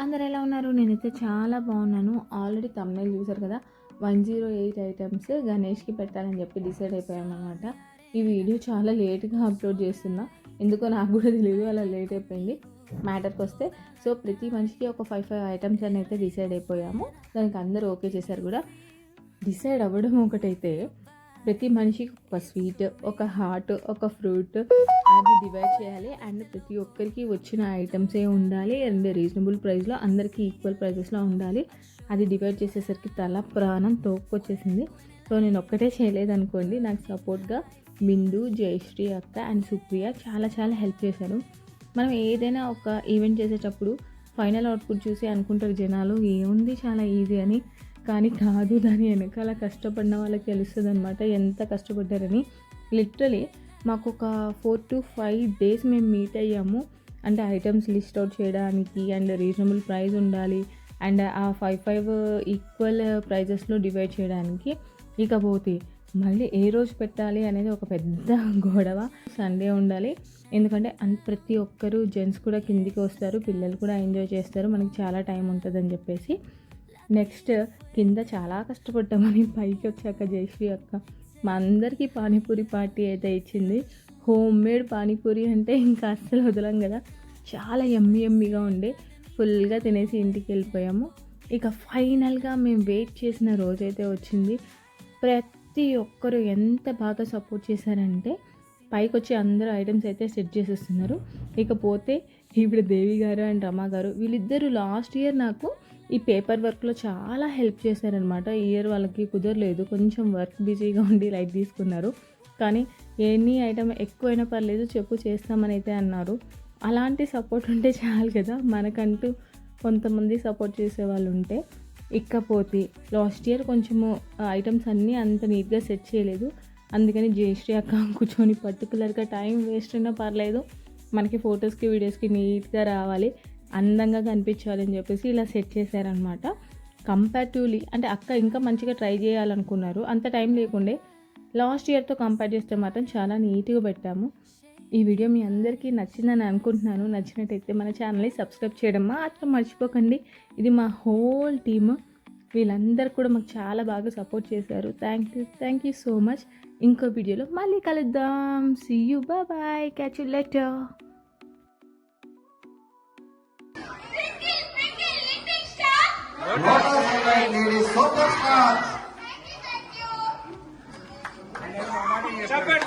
అందరు ఎలా ఉన్నారు? నేనైతే చాలా బాగున్నాను. ఆల్రెడీ తమిళ చూసారు కదా? వన్ జీరో ఎయిట్ ఐటమ్స్ గణేష్కి పెట్టాలని చెప్పి డిసైడ్ అయిపోయామన్నమాట. ఈ వీడియో చాలా లేట్గా అప్లోడ్ చేస్తున్నా. ఎందుకో నాకు కూడా తెలియదు అలా లేట్ అయిపోయింది. మ్యాటర్కి వస్తే. సో ప్రతి మనిషికి ఒక ఫైవ్ ఫైవ్ ఐటమ్స్ అని అయితే డిసైడ్ అయిపోయాము. దానికి అందరూ ఓకే చేశారు కూడా. డిసైడ్ అవ్వడం ఒకటైతే ప్రతి మనిషికి ఒక స్వీట్ ఒక హార్ట్ ఒక ఫ్రూట్ అది డివైడ్ చేయాలి. అండ్ ప్రతి ఒక్కరికి వచ్చిన ఐటమ్సే ఉండాలి. అండ్ రీజనబుల్ ప్రైస్లో అందరికీ ఈక్వల్ ప్రైజెస్లో ఉండాలి. అది డివైడ్ చేసేసరికి తల ప్రాణం తోక్కొచ్చేసింది సో నేను ఒక్కటే చేయలేదనుకోండి. నాకు సపోర్ట్గా బిందు జయశ్రీ అక్క అండ్ సుప్రియ చాలా చాలా హెల్ప్ చేశారు. మనం ఏదైనా ఒక ఈవెంట్ చేసేటప్పుడు ఫైనల్ అవుట్పుట్ చూసి అనుకుంటారు జనాలు ఏముంది చాలా ఈజీ అని. కానీ కాదు దాని వెనకాల కష్టపడిన వాళ్ళకి తెలుస్తుంది అనమాట ఎంత కష్టపడ్డారని. లిటరలీ మాకు ఒక ఫోర్ టు ఫైవ్ డేస్ మేము మీట్ అయ్యాము. అంటే ఐటమ్స్ లిస్ట్ అవుట్ చేయడానికి అండ్ రీజనబుల్ ప్రైస్ ఉండాలి. అండ్ ఆ ఫైవ్ ఫైవ్ ఈక్వల్ ప్రైజెస్లో డివైడ్ చేయడానికి. ఇకపోతే మళ్ళీ ఏ రోజు పెట్టాలి అనేది ఒక పెద్ద గొడవ. సండే ఉండాలి. ఎందుకంటే అంత ప్రతి ఒక్కరు జెంట్స్ కూడా కిందికి వస్తారు. పిల్లలు కూడా ఎంజాయ్ చేస్తారు. మనకి చాలా టైం ఉంటుందని చెప్పేసి. నెక్స్ట్ కింద చాలా కష్టపడ్డామని పైకి వచ్చాక జయశ్రీ అక్క. మా అందరికీ పానీపూరి పార్టీ అయితే ఇచ్చింది. హోమ్ మేడ్ పానీపూరి అంటే ఇంకా అస్సలు వదలం కదా. చాలా ఎమ్మి ఎమ్మిగా ఉండే. ఫుల్గా తినేసి ఇంటికి వెళ్ళిపోయాము. ఇక ఫైనల్గా మేము వెయిట్ చేసిన రోజైతే వచ్చింది. ప్రతి ఒక్కరు ఎంత బాగా సపోర్ట్ చేశారంటే పైకి వచ్చి అందరూ ఐటమ్స్ అయితే సెట్ చేసేస్తున్నారు. ఇకపోతే ఇప్పుడు దేవి గారు అండ్ రమా గారు వీళ్ళిద్దరూ లాస్ట్ ఇయర్ నాకు ఈ పేపర్ వర్క్లో చాలా హెల్ప్ చేశారనమాట ఈ ఇయర్ వాళ్ళకి కుదరలేదు. కొంచెం వర్క్ బిజీగా ఉండి లైట్ తీసుకున్నారు. కానీ ఎన్ని ఐటమ్ ఎక్కువైనా పర్లేదు చెప్పు చేస్తామని అయితే అన్నారు. అలాంటి సపోర్ట్ ఉంటే చాలు కదా. మనకంటూ కొంతమంది సపోర్ట్ చేసే వాళ్ళు ఉంటే. ఇకపోతే లాస్ట్ ఇయర్ కొంచెము ఐటమ్స్ అన్నీ అంత నీట్గా సెట్ చేయలేదు. అందుకని జయశ్రీ అక్క కూర్చొని పర్టికులర్గా టైం వేస్ట్ అయినా పర్లేదు. మనకి ఫొటోస్కి వీడియోస్కి నీట్గా రావాలి. అందంగా కనిపించాలని చెప్పేసి ఇలా సెట్ చేశారనమాట కంపారిటివ్లీ అంటే అక్క ఇంకా మంచిగా ట్రై చేయాలనుకున్నారు. అంత టైం లేకుండే లాస్ట్ ఇయర్తో కంపేర్ చేస్తే మాత్రం చాలా నీట్గా పెట్టాము. ఈ వీడియో మీ అందరికీ నచ్చిందని అనుకుంటున్నాను. నచ్చినట్టయితే మన ఛానల్ని సబ్స్క్రైబ్ చేయడం మాత్రం మర్చిపోకండి. ఇది మా హోల్ టీమ్ వీళ్ళందరూ కూడా మాకు చాలా బాగా సపోర్ట్ చేశారు. Thank you thank you so much ఇంకో వీడియోలో మళ్ళీ కలుద్దాం. See you bye catch you later ladies చెప్పండి